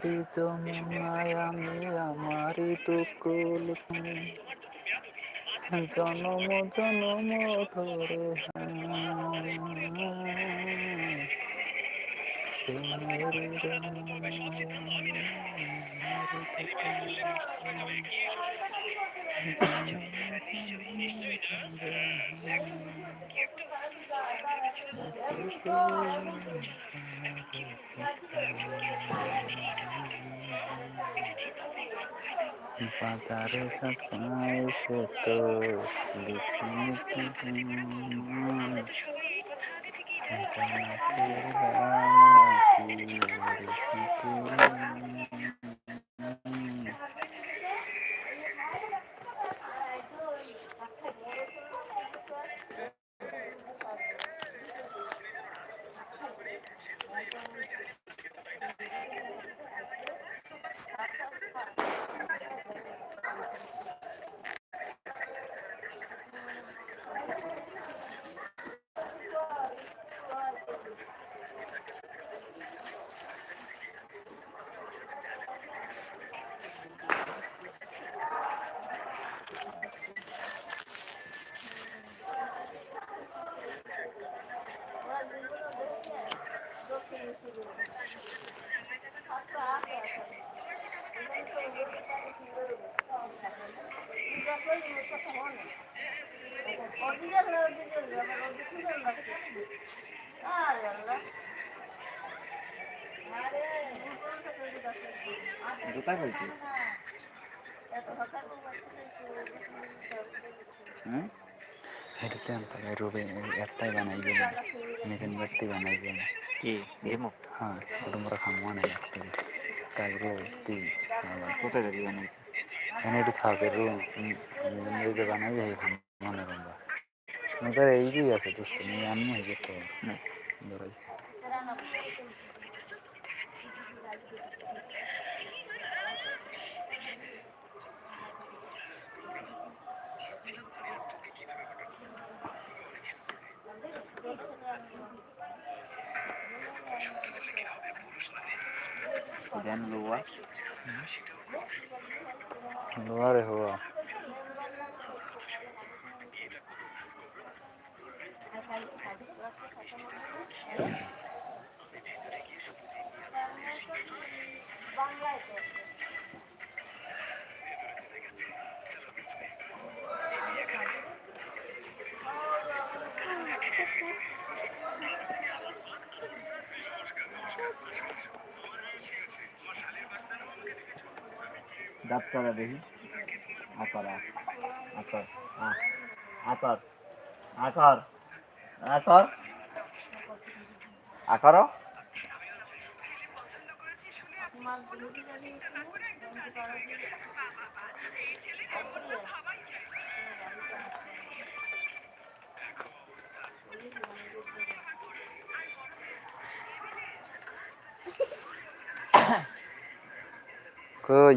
যমুনায় আমি আমারই জনম জনম ধরে আমারই বাজারে যাচাই সে তো লিখিনি কোথায় বলছি। হ্যাঁ? হেঁটে আনতে রুবে একটাই বানাইবে মেজেন ব্যক্তি বানাইবে কি? গেমো হ্যাঁ কুটুম্বরা কোথায় যাবি মানে এনে একটু থাকে রুম সেই খামোয়ানে রুমবা আমাদের এই যে আছে নিয়ে আমি হয়ে যেত ধরাই দেন লোয়া। লোয়ারে হওয়া। দাঁত করা দেখি। আকার আকার আকার আকার আকার। আকার। কই?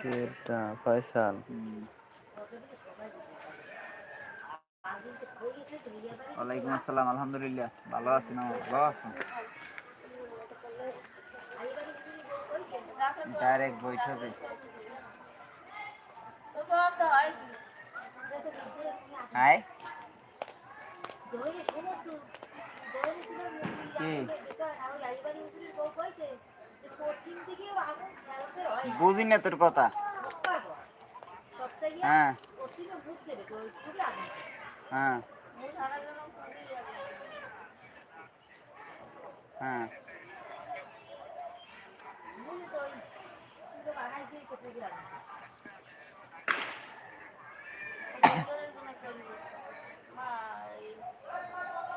কেটা ফয়সাল। ওয়ালাইকুম আসসালাম আলহামদুলিল্লাহ। ভালো আছেন? ভালো আছেন? ডাইরেক্ট বৈঠকে। হাই বুঝি না তোর কথা। হ্যাঁ। হ্যাঁ। হ্যাঁ।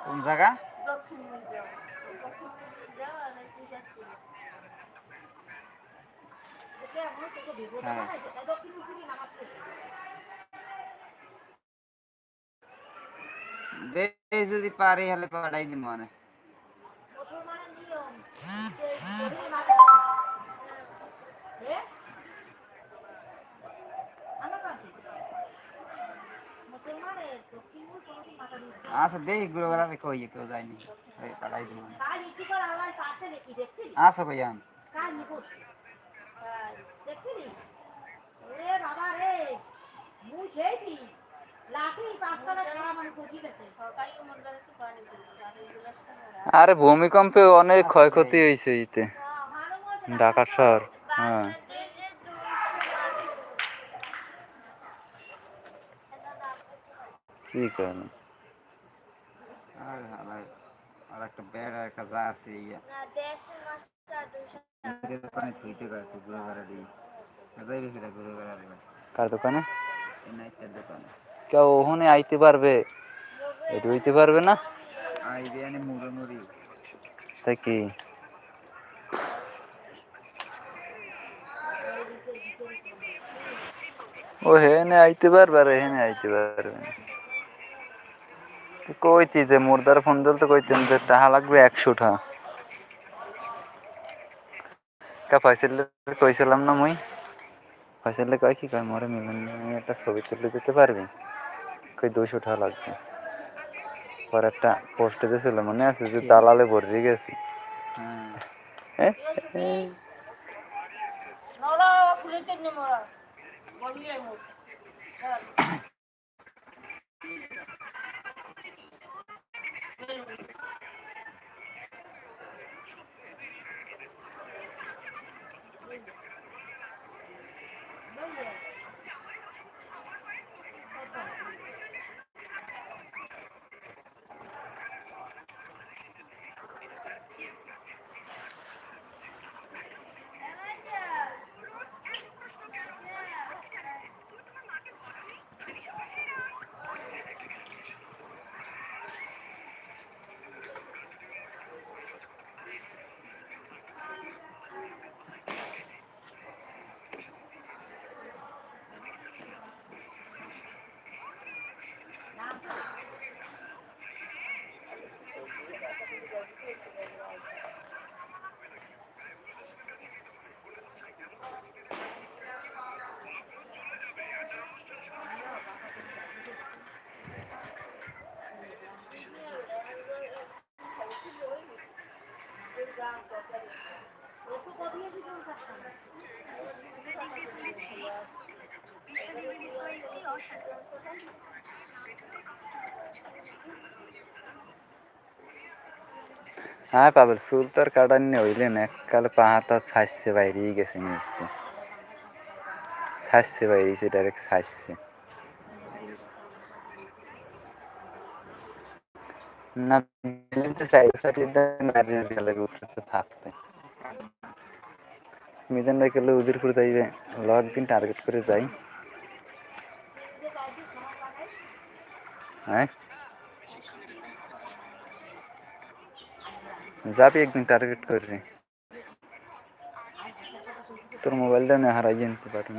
কোন জায়গা হ্যাঁ দে যদি পারি হলে পাঠাই দিব মানে আচ্ছা দেখি ঘুরে বেড়াবে কই কেউ যায়নি। পাঠাই দিব মানে আচ্ছা কই আন আরে ভূমিকম্পে অনেক ক্ষয়ক্ষতি হয়েছে ইতে। ঢাকা শহর হ্যাঁ। কি কারণ আর আর একটা ব্যাগ আর একটা যা আছে ইয়া। দোকানে থুইতে পারে একটু ঘুরে বেড়া দিই যাই বেশি ঘুরে বেড়া দিই কার দোকানে? দোকানে। কেউ ওখানে আইতে পারবে। এটা হইতে পারবে না? আই বিয়ানি মুড়ে মুড়ি। তাই কি? ও হেনে আইতে পারবে আর হেনে আইতে পারবে না। কইতি যে মুর্দার ফোন দিল তো কইতেন যে টাকা লাগবে একশো টাকা কা ফয়সাল কইছিলাম না মুই। ফয়সালে কয় কি কয়, মরে মিলন একটা ছবি তুলে দিতে পারবি? কই দুশো টাকা লাগবে। পর একটা পোস্টে দিয়েছিল মনে আছে যে দালালে ভরে গেছি। হ্যাঁ। হ্যাঁ পাবেল চুল তো আর কাটানি হইলেন এককালে পাহাতা ছাইছে, বাইরেই গেছে নিজতে। ছাইছে বাইরেছে ডাইরেক্ট ছাইছে। না বিলিতে থাকতে। মিজান উদিরপুর যাইবে ল একদিন টার্গেট করে যাই। যাবি একদিন টার্গেট করে তোর মোবাইলটা না হারাই জানতে পারি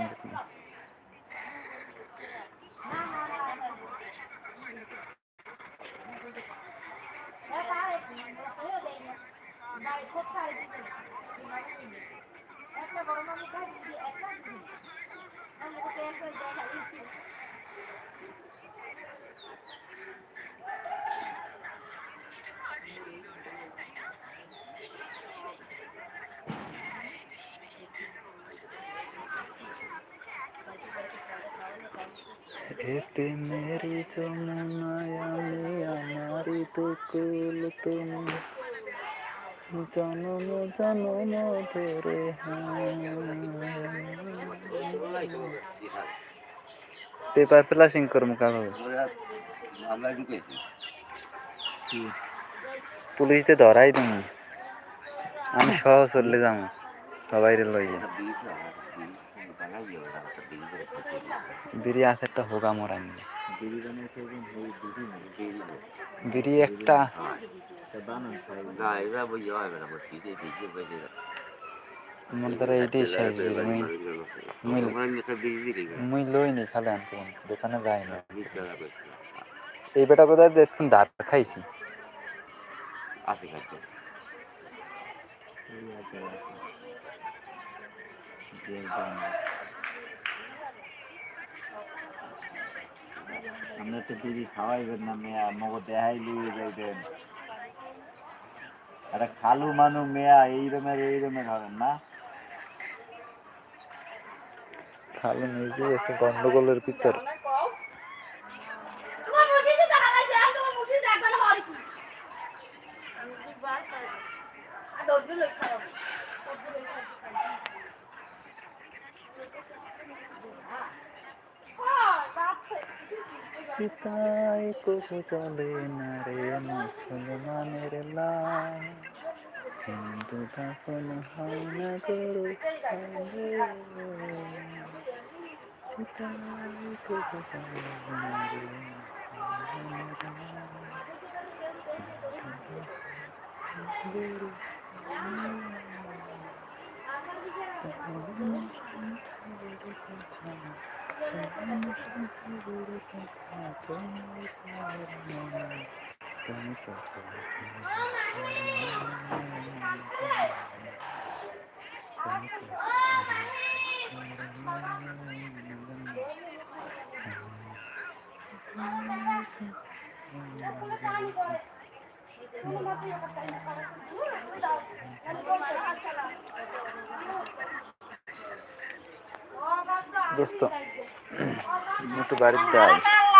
এতে মেরি যমুনায় আমি আমারই তো কুল তুমি জনম জনম ধরে পেপার ফ্লাশিং করব ঢুকেছি পুলিশতে ধরাই তুমি আমি সহ চললে যাব সবাই লইয়ে। বিড়ি আছে একটা হোগা মরা নিয়ে। বিড়ি একটা আমার দ্বারা এটাই শেষ মুই মুই লই নি খালি আনতে দোকানে যাই না। এই বেটা কোথায় দেখুন দাঁত খাইছি। আমরা তো বিড়ি খাওয়াইবেন না মেয়া মগো দেখাই লিয়ে যাইবেন। একটা খালু মানু মেয়া এই রমের এই রমের হবেন না? খালু নিজেই আছে গন্ডগোলের ভিতর দেখা লাগছে আর তোমার মুরগিতে একবার হয় কি আর দৌড় লই খারাপ চিতাই কবু চলে না রে মুসলমানের লাল হিন্দু দাফন হয় না গরু চিতাই কবু চলে না রে মুসলমানের লাল গরু তুমি তো দোস্ত একটু বাড়ির আয়।